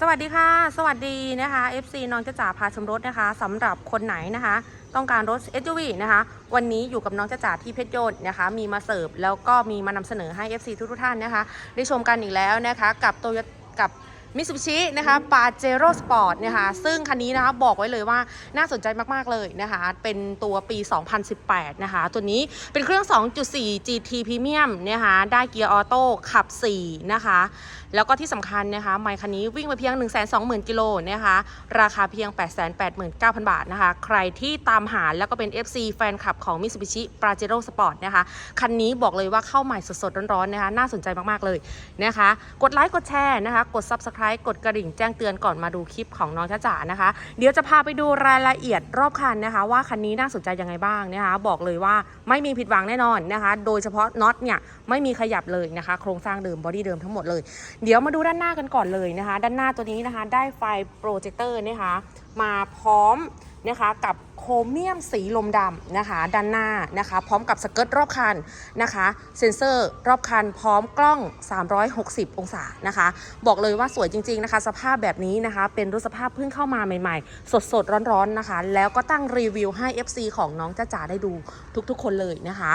สวัสดีค่ะ สวัสดีนะคะ FC น้องจะจ่าพาชมรถนะคะสำหรับคนไหนนะคะ ต้องการรถ SUV นะคะ วันนี้อยู่กับน้องจะจ่าที่เพชรยนต์นะคะ มีมาเสิร์ฟแล้วก็มีมานำเสนอให้ FC ทุกๆท่านนะคะ ได้ชมกันอีกแล้วนะคะ กับโตโยกับ มิตซูบิชินะคะปาเจโร่สปอร์ตนะคะซึ่งคันนี้นะคะบอกไว้เลยว่าน่าสนใจมาก ๆ เลยนะคะ เป็นตัวปี 2018 นะคะ ตัวนี้เป็นเครื่อง 2.4 GT Premium นะคะได้เกียร์ออโต้ขับ 4 นะคะ แล้วก็ที่สำคัญนะคะ ไมค์คันนี้วิ่งไปเพียง 1 2 0 0 0 0 กิโลนะคะ ราคาเพียง 889,000 บาทนะคะ ใครที่ตามหาแล้วก็เป็น FC แฟนคลับของ Mitsubishi Pajero Sport นะคะ คันนี้บอกเลยว่าเข้าใหม่สดๆร้อนๆนะคะ น่าสนใจมากๆเลยนะคะ กดไลค์กดแชร์นะคะ กด Subscribe กดกระดิ่งแจ้งเตือนก่อนมาดูคลิปของน้องจ้าจ๋านะคะ เดี๋ยวจะพาไปดูรายละเอียดรอบคันนะคะ ว่าคันนี้น่าสนใจยังไงบ้างนะคะ บอกเลยว่าไม่มีผิดหวังแน่นอนนะคะ โดยเฉพาะน็อตเนี่ยไม่มีขยับเลยนะคะ โครงสร้างเดิมบอดี้เดิมทั้งหมดเลย เดี๋ยวมาดูด้านหน้ากันก่อนเลยนะคะ ด้านหน้าตัวนี้นะคะ ได้ไฟโปรเจคเตอร์นะคะ มาพร้อม นะคะ กับโครเมียมสีลมดำนะคะ ด้านหน้านะคะ พร้อมกับสเกิร์ตรอบคันนะคะ เซ็นเซอร์รอบคันพร้อมกล้อง 360 องศานะคะ บอกเลยว่าสวยจริง ๆนะคะ สภาพแบบนี้นะคะ เป็นรถสภาพเพิ่งเข้ามาใหม่ๆ สดๆ ร้อนๆนะคะ แล้วก็ตั้งรีวิวให้ FC ของน้องจ้าจ๋าได้ดูทุกๆ คนเลยนะคะ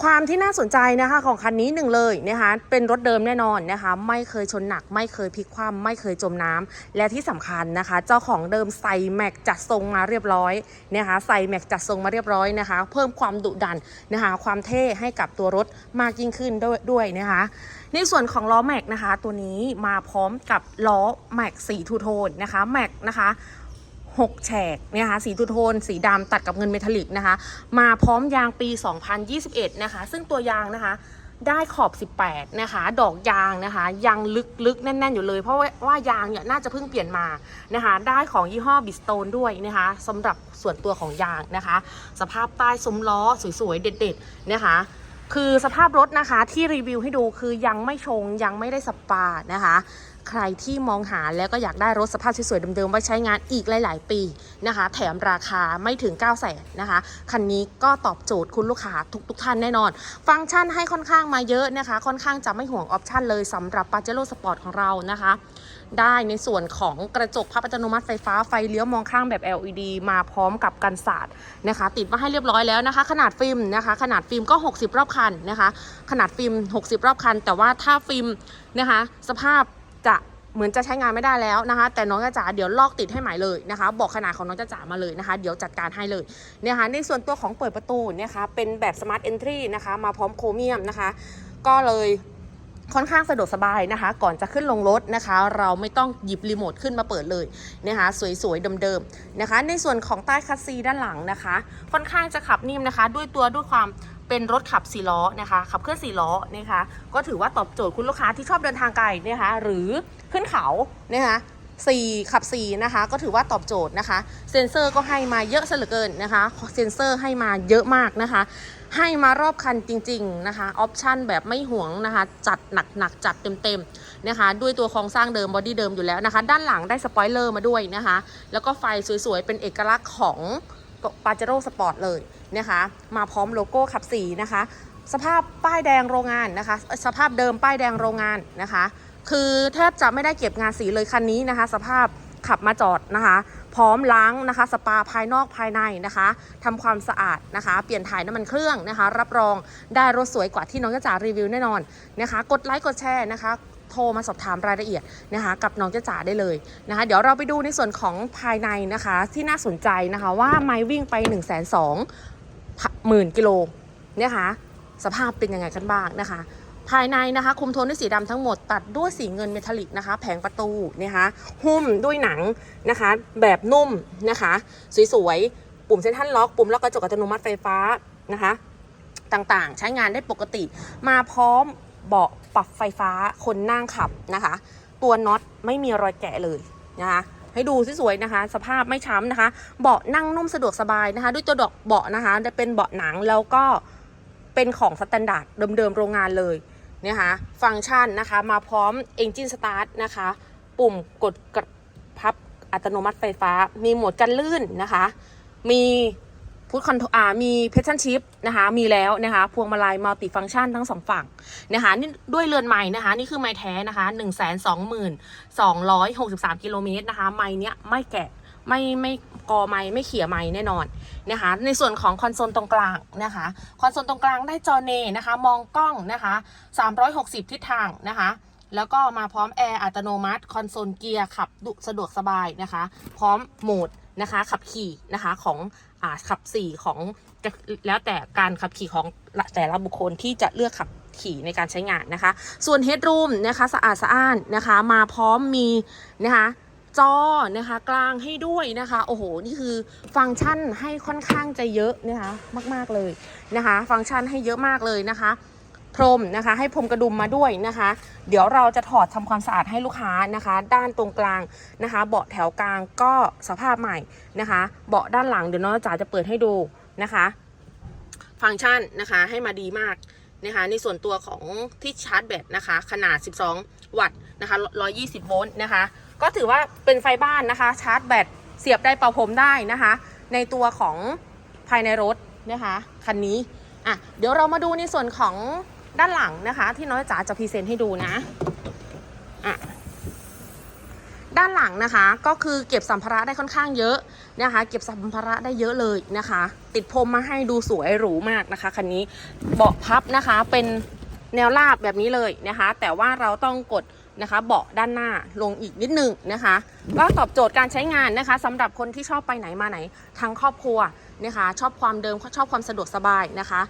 ความที่น่าสนใจนะคะของคันนี้หนึ่งเลยนะคะเป็นรถเดิมแน่นอนนะคะ ไม่เคยชนหนัก ไม่เคยพลิกคว่ำไม่เคยจมน้ำและที่สำคัญนะคะ เจ้าของเดิมใส่แม็กจัดทรงมาเรียบร้อยนะคะใส่แม็กจัดทรงมาเรียบร้อยนะคะ เพิ่มความดุดันนะคะ ความเท่ให้กับตัวรถมากยิ่งขึ้นด้วยด้วยนะคะ ในส่วนของล้อแม็กนะคะ ตัวนี้มาพร้อมกับล้อแม็กสีทูโทนนะคะแม็กนะคะ 6 แฉกนะคะสีทูโทน สีดำตัดกับเงินเมทัลลิกนะคะ มาพร้อมยางปี 2021 นะคะ ซึ่งตัวยางนะคะได้ขอบ 18 นะคะ ดอกยางนะคะ ยังลึกๆ แน่น ๆ อยู่เลย เพราะว่าว่ายางเนี่ยน่าจะเพิ่งเปลี่ยนมานะคะ ได้ของยี่ห้อบิสโตนด้วยนะคะสำหรับส่วนตัวของยางนะคะ สภาพใต้ซุ้มล้อสวยๆ เด็ด ๆ นะคะ คือสภาพรถนะคะที่รีวิวให้ดูคือยังไม่ชงยังไม่ได้สปานะคะ ใครที่มองหาแล้วก็อยากได้รถสภาพสวยๆเดิมๆไว้ใช้งานอีกหลาย ๆ ปีนะคะ แถมราคาไม่ถึง 9 0 0แสนนะคะ คันนี้ก็ตอบโจทย์คุณลูกค้าทุกๆท่านแน่นอน ฟังก์ชันให้ค่อนข้างมาเยอะนะคะ ค่อนข้างจะไม่ห่วงออปชันเลยสำหรับ p a j e r o Sport ของเรานะคะ ได้ในส่วนของกระจกพับอัตโนมัติไฟฟ้าไฟเลี้ยวมองข้างแบบ LED มาพร้อมกับกันศาสตร์นะคะ ติดมาให้เรียบร้อยแล้วนะคะ ขนาดฟิล์มนะคะ ขนาดฟิล์มก็ 60 รอบคันนะคะ ขนาดฟิล์ม 60 รอบคัน แต่ว่าถ้าฟิล์มนะคะ สภาพจะเหมือนจะใช้งานไม่ได้แล้วนะคะ แต่น้องจ้าจ๋าเดี๋ยวลอกติดให้ใหม่เลยนะคะ บอกขนาดของน้องจ้าจ๋ามาเลยนะคะ เดี๋ยวจัดการให้เลยนะคะในส่วนตัวของเปิดประตูนะคะเป็นแบบ Smart Entry นะคะมาพร้อมโครเมียมนะคะ ก็เลย ค่อนข้างสะดวกสบายนะคะ ก่อนจะขึ้นลงรถนะคะ เราไม่ต้องหยิบรีโมทขึ้นมาเปิดเลยนะคะสวยๆเดิมๆนะคะ ในส่วนของใต้คัสซีด้านหลังนะคะ ค่อนข้างจะขับนิ่มนะคะ ด้วยตัวด้วยความเป็นรถขับสี่ล้อนะคะ ขับเคลื่อนสี่ล้อนะคะ ก็ถือว่าตอบโจทย์คุณลูกค้าที่ชอบเดินทางไกลนะคะ หรือขึ้นเขานะคะ สี่ขับสี่นะคะ ก็ถือว่าตอบโจทย์นะคะ เซนเซอร์ก็ให้มาเยอะเหลือเกินนะคะ เซนเซอร์ให้มาเยอะมากนะคะ ให้มารอบคันจริง ๆ นะคะ ออปชันแบบไม่ห่วงนะคะ จัดหนักๆ จัดเต็มๆ นะคะ ด้วยตัวโครงสร้างเดิมบอดี้เดิมอยู่แล้วนะคะ ด้านหลังได้สปอยเลอร์มาด้วยนะคะ แล้วก็ไฟสวยๆ เป็นเอกลักษณ์ของปาเจโร่สปอร์ตเลยนะคะ มาพร้อมโลโก้ขับสีนะคะ สภาพป้ายแดงโรงงานนะคะ สภาพเดิมป้ายแดงโรงงานนะคะ คือแทบจะไม่ได้เก็บงานสีเลยคันนี้นะคะ สภาพขับมาจอดนะคะ พร้อมล้างนะคะ สปาภายนอกภายในนะคะทำความสะอาดนะคะ เปลี่ยนถ่ายน้ำมันเครื่องนะคะ รับรองได้รถสวยกว่าที่น้องจ๋ารีวิวแน่นอนนะคะ กดไลค์กดแชร์นะคะโทรมาสอบถามรายละเอียดนะคะกับน้องจ้าจ๋าได้เลยนะคะ เดี๋ยวเราไปดูในส่วนของภายในนะคะที่น่าสนใจนะคะว่าไม้วิ่งไป1 2 0 0 0 0หมื่นกิโลนะคะสภาพเป็นยังไงกันบ้างนะคะ ภายในนะคะคุมโทนด้วยสีดำทั้งหมดตัดด้วยสีเงินเมทัลลิกนะคะ แผงประตูนะคะหุ้มด้วยหนังนะคะ แบบนุ่มนะคะ สวยๆ ปุ่มเซ็นทรัลล็อก ปุ่มล็อกกระจกอัตโนมัติไฟฟ้านะคะ ต่างๆ ใช้งานได้ปกติ มาพร้อมเบาะปรับไฟฟ้าคนนั่งขับนะคะ ตัวน็อตไม่มีรอยแกะเลยนะคะให้ดูสวยๆนะคะ สภาพไม่ช้ำนะคะ เบาะนั่งนุ่มสะดวกสบายนะคะ ด้วยตัวดอกเบาะนะคะจะเป็นเบาะหนังแล้วก็เป็นของสแตนดาร์ดเดิมๆโรงงานเลย นะคะฟังก์ชันนะคะมาพร้อม Engine Start นะคะ ปุ่มกดกระพับอัตโนมัติไฟฟ้า มีโหมดกันลื่นนะคะ มีพุทคอนโทรอ่ามีเพชชั่นชิพนะคะมีแล้วนะคะพวงมาลัยมัลติฟัง c t ชันทั้งสองฝั่งนะคะนี่ด้วยเรือนใหม่นะคะ นี่คือไม้แท้นะคะ1 2 2 6 3กิโลเมตรนะคะไม้เนี้ยไม่แกะไม่ไม่กอไม้ไม่เขี่ยไม้แน่นอน นะคะ ในส่วนของคอนโซลตรงกลางนะคะ คอนโซลตรงกลางได้จอเนนะคะ มองกล้องนะคะ 360 ทิศทางนะคะแล้วก็มาพร้อมแอร์อัตโนมัติ คอนโซลเกียร์ขับดุสะดวกสบายนะคะ พร้อมโหมดนะคะ ขับขี่นะคะของอขับสี่ของจะแล้วแต่การขับขี่ของแต่ละบุคคลที่จะเลือกขับขี่ในการใช้งานนะคะ ส่วนเฮดรูมนะคะ สะอาดสะอ้านนะคะ มาพร้อมมีนะคะ จอนะคะกลางให้ด้วยนะคะ โอ้โห นี่คือฟังก์ชันให้ค่อนข้างจะเยอะนะคะมาก ๆเลยนะคะ ฟังก์ชันให้เยอะมากเลยนะคะ พรมนะคะให้พรมกระดุมมาด้วยนะคะ เดี๋ยวเราจะถอดทำความสะอาดให้ลูกค้านะคะ ด้านตรงกลางนะคะ เบาะแถวกลางก็สภาพใหม่นะคะ เบาะด้านหลังเดี๋ยวน้องจ๋าจะเปิดให้ดูนะคะ ฟังก์ชันนะคะให้มาดีมากนะคะในส่วนตัวของที่ชาร์จแบตนะคะ ขนาด 12 วัตต์นะคะ 120 โวลต์นะคะ ก็ถือว่าเป็นไฟบ้านนะคะ ชาร์จแบตเสียบได้เป่าผมได้นะคะ ในตัวของภายในรถนะคะคันนี้อะเดี๋ยวเรามาดูในส่วนของด้านหลังนะคะ ที่น้อยจ๋าจะพรีเซนต์ให้ดูนะอะด้านหลังนะคะก็คือเก็บสัมภาระได้ค่อนข้างเยอะนะคะ เก็บสัมภาระได้เยอะเลยนะคะ ติดพรมมาให้ดูสวยหรูมากนะคะคันนี้เบาะพับนะคะเป็น แนวราบแบบนี้เลยนะคะ แต่ว่าเราต้องกดนะคะ เบาะด้านหน้าลงอีกนิดหนึ่งนะคะ ก็ตอบโจทย์การใช้งานนะคะสำหรับคนที่ชอบไปไหนมาไหนทั้งครอบครัวนะคะ ชอบความเดิมชอบความสะดวกสบายนะคะ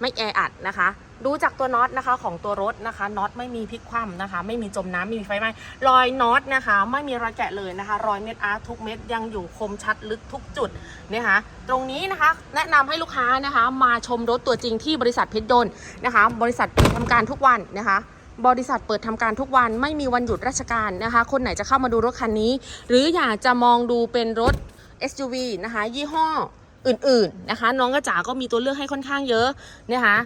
ไม่แออัดนะคะ ดูจากตัวน็อตนะคะของตัวรถนะคะน็อตไม่มีพลิกคว่ำนะคะ ไม่มีจมน้ำไม่มีไฟไหม้รอยน็อตนะคะ ไม่มีรอยแกะเลยนะคะ รอยเม็ดอาร์ทุกเม็ดยังอยู่คมชัดลึกทุกจุดนะคะตรงนี้นะคะ แนะนำให้ลูกค้านะคะ มาชมรถตัวจริงที่บริษัทเพชรยนนะคะ บริษัทเปิดทำการทุกวันนะคะบริษัทเปิดทำการทุกวันไม่มีวันหยุดราชการนะคะ คนไหนจะเข้ามาดูรถคันนี้ หรืออยากจะมองดูเป็นรถ SUV นะคะ ยี่ห้ออื่นๆนะคะ น้องกระจ๋าก็มีตัวเลือกให้ค่อนข้างเยอะนะคะ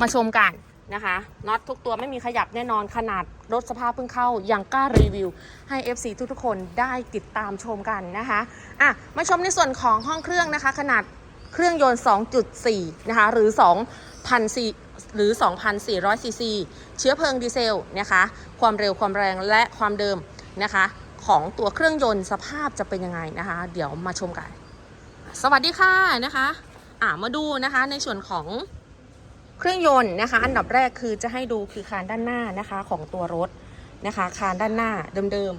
มาชมกันนะคะน็อตทุกตัวไม่มีขยับแน่นอนขนาดรถสภาพเพิ่งเข้ายังกล้ารีวิว ให้ FC ทุกๆคนได้ติดตามชมกันนะคะอะมาชมในส่วนของห้องเครื่องนะคะ ขนาดเครื่องยนต์ 2.4 นะคะ หรือ2,000หรือ 2,400 ซีซี เชื้อเพลิงดีเซลนะคะ ความเร็วความแรงและความเดิมนะคะ ของตัวเครื่องยนต์สภาพจะเป็นยังไงนะคะ เดี๋ยวมาชมกัน สวัสดีค่ะนะคะอ่ามาดูนะคะในส่วนของ เครื่องยนต์นะคะ อันดับแรกคือจะให้ดูคือคานด้านหน้านะคะของตัวรถนะคะ คานด้านหน้าเดิม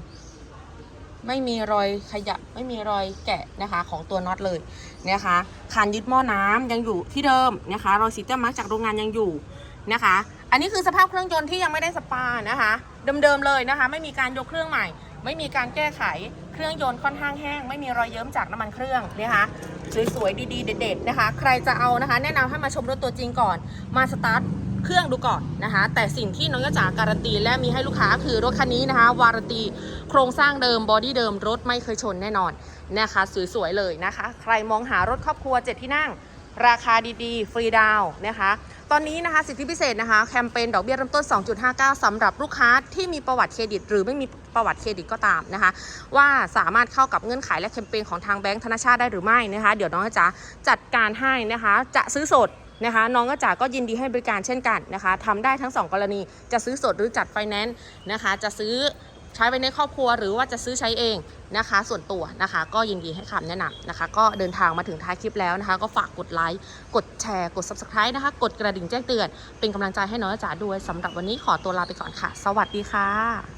ๆ ไม่มีรอยขยับไม่มีรอยแกะนะคะของตัวน็อตเลยนะคะ คานยึดหม้อน้ำยังอยู่ที่เดิมนะคะรอยสีเตอร์มาร์กจากโรงงานยังอยู่นะคะ อันนี้คือสภาพเครื่องยนต์ที่ยังไม่ได้สปานะคะ เดิมๆเลยนะคะ ไม่มีการยกเครื่องใหม่ ไม่มีการแก้ไข เครื่องยนต์ค่อนข้างแห้ง ไม่มีรอยเยิ้มจากน้ำมันเครื่องนะคะสวยๆดีๆเด็ดๆนะคะ ใครจะเอานะคะ แนะนำให้มาชมรถตัวจริงก่อน มาสตาร์ทเครื่องดูก่อนนะคะ แต่สิ่งที่น้องยะจ๋าการันตีและมีให้ลูกค้าคือรถคันนี้นะคะ วารันตีโครงสร้างเดิมบอดี้เดิมรถไม่เคยชนแน่นอนนะคะ สวยๆเลยนะคะ ใครมองหารถครอบครัวเจ็ดที่นั่ง ราคาดีๆ ฟรีดาวนะคะ ตอนนี้นะคะสิทธิพิเศษนะคะ แคมเปญดอกเบี้ยเริ่มต้น 2.59สำหรับลูกค้าที่มีประวัติเครดิต หรือไม่มีประวัติเครดิตก็ตามนะคะ ว่าสามารถเข้ากับเงื่อนไขและแคมเปญของทางแบงก์ธนาชาติได้หรือไม่นะคะ เดี๋ยวน้องจ๋าจัดการให้นะคะ จะซื้อสดนะคะน้องก็จ๋าก็ยินดีให้บริการเช่นกันนะคะทำได้ทั้งสองกรณีจะซื้อสดหรือจัดไฟแนนซ์นะคะ จะซื้อ ใช้ไปในครอบครัวหรือว่าจะซื้อใช้เองนะคะ ส่วนตัวนะคะ ก็ยินดีให้คำแนะนำนะคะ ก็เดินทางมาถึงท้ายคลิปแล้วนะคะ ก็ฝากกดไลค์กดแชร์กด subscribe นะคะ กดกระดิ่งแจ้งเตือน เป็นกำลังใจให้น้องจ๋าด้วยสำหรับวันนี้ขอตัวลาไปก่อนค่ะ สวัสดีค่ะ